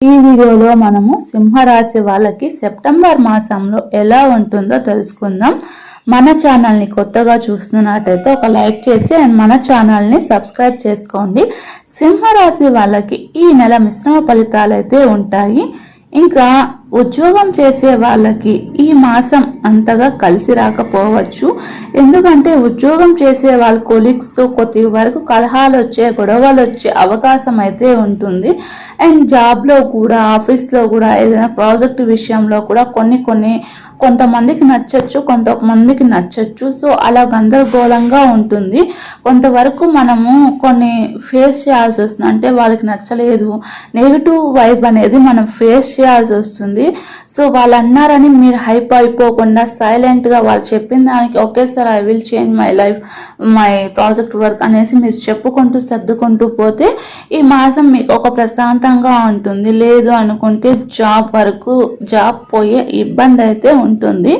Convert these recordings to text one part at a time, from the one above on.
ఈ వీడియోలో మనము సింహరాశి వాళ్ళకి సెప్టెంబర్ మాసంలో ఎలా ఉంటుందో తెలుసుకుందాం. మన ఛానల్ని కొత్తగా చూస్తున్నట్టయితే ఒక లైక్ చేసి అండ్ మన ఛానల్ని సబ్స్క్రైబ్ చేసుకోండి. సింహరాశి వాళ్ళకి ఈ నెల మిశ్రమ ఫలితాలు అయితే ఉంటాయి. ఇంకా ఉద్యోగం చేసే వాళ్ళకి ఈ మాసం అంతగా కలిసి రాకపోవచ్చు. ఎందుకంటే ఉద్యోగం చేసే వాళ్ళ కొలీగ్స్తో కొద్ది వరకు కలహాలు వచ్చే గొడవలు వచ్చే అవకాశం అయితే ఉంటుంది. అండ్ జాబ్లో కూడా ఆఫీస్లో కూడా ఏదైనా ప్రాజెక్ట్ విషయంలో కూడా కొన్ని కొన్ని కొంతమందికి నచ్చచ్చు కొంతమందికి నచ్చచ్చు. సో అలా గందరగోళంగా ఉంటుంది. కొంతవరకు మనము కొన్ని ఫేస్ చేయాల్సి వస్తుంది. అంటే వాళ్ళకి నచ్చలేదు నెగిటివ్ వైబ్ అనేది మనం ఫేస్ చేయాల్సి వస్తుంది. సో వాళ్ళు అన్నారని మీరు హైప్ అయిపోకుండా సైలెంట్గా వాళ్ళు చెప్పిన దానికి ఒకేసారి I will change my life my project work అనేసి మీరు చెప్పుకుంటూ సర్దుకుంటూ పోతే ఈ మాసం మీకు ఒక ప్రశాంతంగా ఉంటుంది. లేదు అనుకుంటే జాబ్ వరకు జాబ్ పోయే ఇబ్బంది అయితే ఉంటుంది.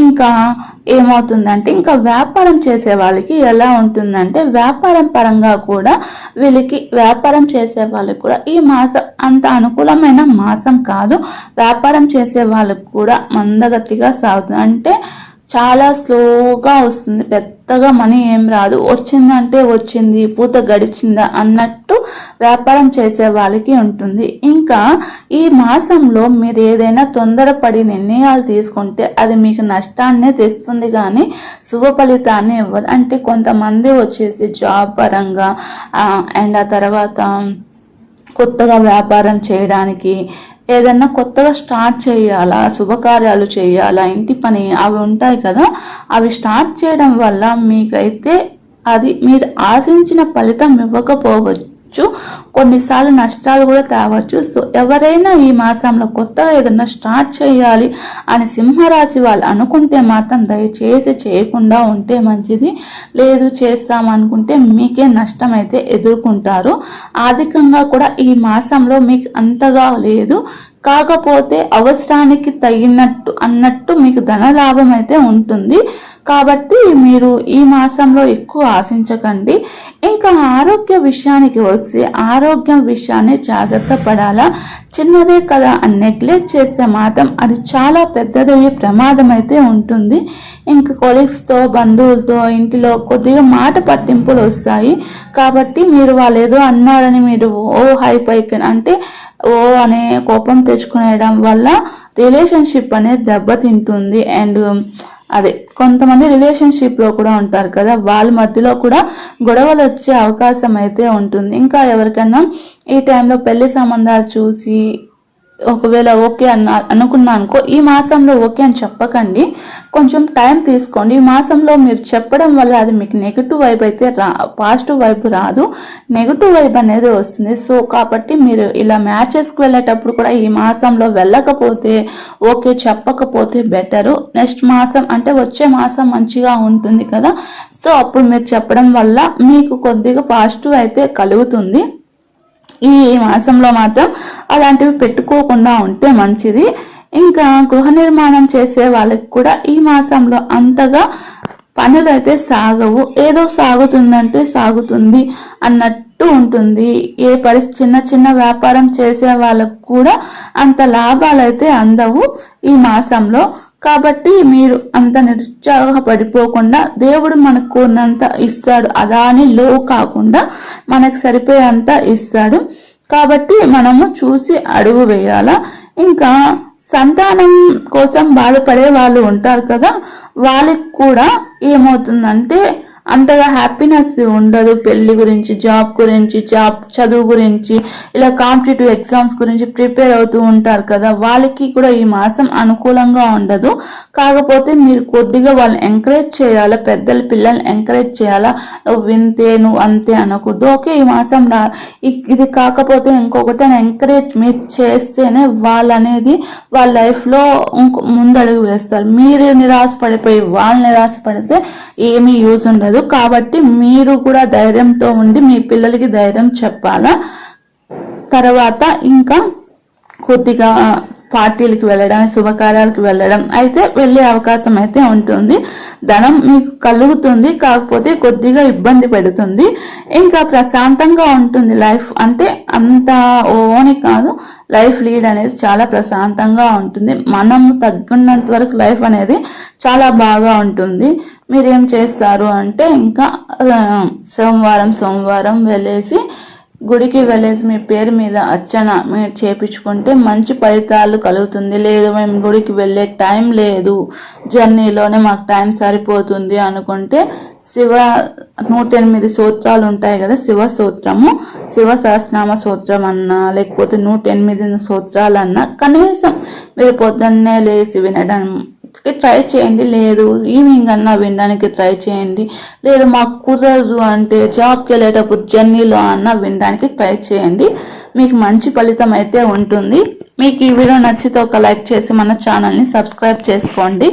ఇంకా ఏమవుతుందంటే ఇంకా వ్యాపారం చేసే వాళ్ళకి ఎలా ఉంటుందంటే వ్యాపారం పరంగా కూడా వీళ్ళకి వ్యాపారం చేసే వాళ్ళకి కూడా ఈ మాసం అంత అనుకూలమైన మాసం కాదు. వ్యాపారం చేసే వాళ్ళకి కూడా మందగతిగా సాగుతుంది. అంటే చాలా స్లోగా వస్తుంది. పెద్దగా మనీ ఏం రాదు. వచ్చిందంటే వచ్చింది పూత గడిచిందా అన్నట్టు వ్యాపారం చేసే వాళ్ళకి ఉంటుంది. ఇంకా ఈ మాసంలో మీరు ఏదైనా తొందరపడి నిర్ణయాలు తీసుకుంటే అది మీకు నష్టాన్నే తెస్తుంది కానీ శుభ ఫలితాన్ని ఇవ్వదు. అంటే కొంతమంది వచ్చేసి జాబ్ పరంగా అండ్ ఆ తర్వాత కొత్తగా వ్యాపారం చేయడానికి ఏదన్నా కొత్తగా స్టార్ట్ చేయాలా శుభకార్యాలు చేయాలా ఇంటి పని అవి ఉంటాయి కదా అవి స్టార్ట్ చేయడం వల్ల మీకైతే అది మీరు ఆశించిన ఫలితం ఇవ్వకపోవచ్చు. కొన్నిసార్లు నష్టాలు కూడా తేవచ్చు. సో ఎవరైనా ఈ మాసంలో కొత్తగా ఏదన్నా స్టార్ట్ చేయాలి అని సింహరాశి వాళ్ళు అనుకుంటే మాత్రం దయచేసి చేయకుండా ఉంటే మంచిది. లేదు చేస్తాం అనుకుంటే మీకే నష్టం అయితే ఎదుర్కొంటారు. ఆర్థికంగా కూడా ఈ మాసంలో మీకు అంతగా లేదు. కాకపోతే అవసరానికి తగినట్టు అన్నట్టు మీకు ధన లాభం అయితే ఉంటుంది. కాబట్టి మీరు ఈ మాసంలో ఎక్కువ ఆశించకండి. ఇంకా ఆరోగ్య విషయానికి వస్తే ఆరోగ్యం విషయాన్ని జాగ్రత్త పడాలా? చిన్నదే కదా అని నెగ్లెక్ట్ చేస్తే మాత్రం అది చాలా పెద్దదయ్యే ప్రమాదం అయితే ఉంటుంది. ఇంకా కొలీగ్స్తో బంధువులతో ఇంటిలో కొద్దిగా మాట పట్టింపులు వస్తాయి. కాబట్టి మీరు వాళ్ళు ఏదో అన్నారని మీరు ఓ హై పైకి అంటే ఓ అనే కోపం తెచ్చుకునేయడం వల్ల రిలేషన్షిప్ అనేది దెబ్బతింటుంది. అండ్ అదే కొంతమంది రిలేషన్షిప్లో కూడా ఉంటారు కదా వాళ్ళ మధ్యలో కూడా గొడవలు వచ్చే అవకాశం అయితే ఉంటుంది. ఇంకా ఎవరికైనా ఈ టైంలో పెళ్ళి సంబంధాలు చూసి ఒకవేళ ఓకే అన్న అనుకున్నా అనుకో ఈ మాసంలో ఓకే అని చెప్పకండి. కొంచెం టైం తీసుకోండి. ఈ మాసంలో మీరు చెప్పడం వల్ల అది మీకు నెగిటివ్ వైబ్ అయితే రా పాజిటివ్ వైబ్ రాదు. నెగిటివ్ వైబ్ అనేది వస్తుంది. సో కాబట్టి మీరు ఇలా మ్యాచెస్కి వెళ్ళేటప్పుడు కూడా ఈ మాసంలో వెళ్ళకపోతే ఓకే చెప్పకపోతే బెటరు. నెక్స్ట్ మాసం అంటే వచ్చే మాసం మంచిగా ఉంటుంది కదా. సో అప్పుడు మీరు చెప్పడం వల్ల మీకు కొద్దిగా పాజిటివ్ అయితే కలుగుతుంది. ఈ మాసంలో మాత్రం అలాంటివి పెట్టుకోకుండా ఉంటే మంచిది. ఇంకా గృహ నిర్మాణం చేసే వాళ్ళకి కూడా ఈ మాసంలో అంతగా పనులు అయితే సాగవు. ఏదో సాగుతుందంటే సాగుతుంది అన్నట్టు ఉంటుంది. ఏ పరిస్థితి చిన్న చిన్న వ్యాపారం చేసే వాళ్ళకు కూడా అంత లాభాలు అయితే అందవు ఈ మాసంలో. కాబట్టి మీరు అంత నిరుత్సాహపడిపోకుండా దేవుడు మనకు కోరినంత ఇస్తాడు. అదాని లో కాకుండా మనకు సరిపోయేంత ఇస్తాడు. కాబట్టి మనము చూసి అడుగు వేయాల. ఇంకా సంతానం కోసం బాధపడే వాళ్ళు ఉంటారు కదా వాళ్ళకి కూడా ఏమవుతుందంటే అంతగా హ్యాపీనెస్ ఉండదు పెళ్ళి గురించి జాబ్ గురించి జాబ్ చదువు గురించి ఇలా కాంపిటేటివ్ ఎగ్జామ్స్ గురించి ప్రిపేర్ అవుతూ ఉంటారు కదా. వాళ్ళకి కూడా ఈ మాసం అనుకూలంగా ఉండదు. కాకపోతే మీరు కొద్దిగా వాళ్ళని ఎంకరేజ్ చేయాలా పెద్దల పిల్లల్ని ఎంకరేజ్ చేయాలా? నువ్వు వింతే నువ్వు అంతే అనకూడదు. ఓకే ఈ మాసం రా. ఇది కాకపోతే ఇంకొకటి అని ఎంకరేజ్ మీరు చేస్తేనే వాళ్ళు అనేది వాళ్ళ లైఫ్లో ముందడుగు వేస్తారు. మీరు నిరాశపడిపోయి వాళ్ళు నిరాశపడితే ఏమీ యూజ్ ఉండదు. ఉండదు కాబట్టి మీరు కూడా ధైర్యంతో ఉండి మీ పిల్లలకి ధైర్యం చెప్పాలా? తర్వాత ఇంకా కొద్దిగా పార్టీలకు వెళ్ళడం శుభకార్యాలకు వెళ్ళడం. అయితే వెళ్ళే అవకాశం అయితే ఉంటుంది. ధనం మీకు కలుగుతుంది కాకపోతే కొద్దిగా ఇబ్బంది పెడుతుంది. ఇంకా ప్రశాంతంగా ఉంటుంది లైఫ్. అంటే అంత ఓని కాదు. లైఫ్ లీడ్ అనేది చాలా ప్రశాంతంగా ఉంటుంది. మనము తగ్గున్నంత వరకు లైఫ్ అనేది చాలా బాగా ఉంటుంది. మీరేం చేస్తారు అంటే ఇంకా సోమవారం సోమవారం వెళ్ళేసి గుడికి వెళ్ళేసి మీ పేరు మీద అర్చన మీరు చేపించుకుంటే మంచి ఫలితాలు కలుగుతుంది. లేదు మేము గుడికి వెళ్ళే టైం లేదు. జర్నీలోనే మాకు టైం సరిపోతుంది అనుకుంటే శివ నూట ఎనిమిది సూత్రాలు ఉంటాయి కదా శివ సూత్రము శివ సహస్రనామ సూత్రం అన్నా లేకపోతే నూట ఎనిమిది సూత్రాలన్నా కనీసం మీరు పొద్దున్నే లేచి వినడం ట్రై చేయండి. లేదు ఈవినింగ్ అన్నా వినడానికి ట్రై చేయండి. లేదు మాకు కుదరదు అంటే జాబ్కి వెళ్ళేటప్పుడు జర్నీలో అన్నా వినడానికి ట్రై చేయండి. మీకు మంచి ఫలితం అయితే ఉంటుంది. మీకు ఈ వీడియో నచ్చితే ఒక లైక్ చేసి మన ఛానల్ని సబ్స్క్రైబ్ చేసుకోండి.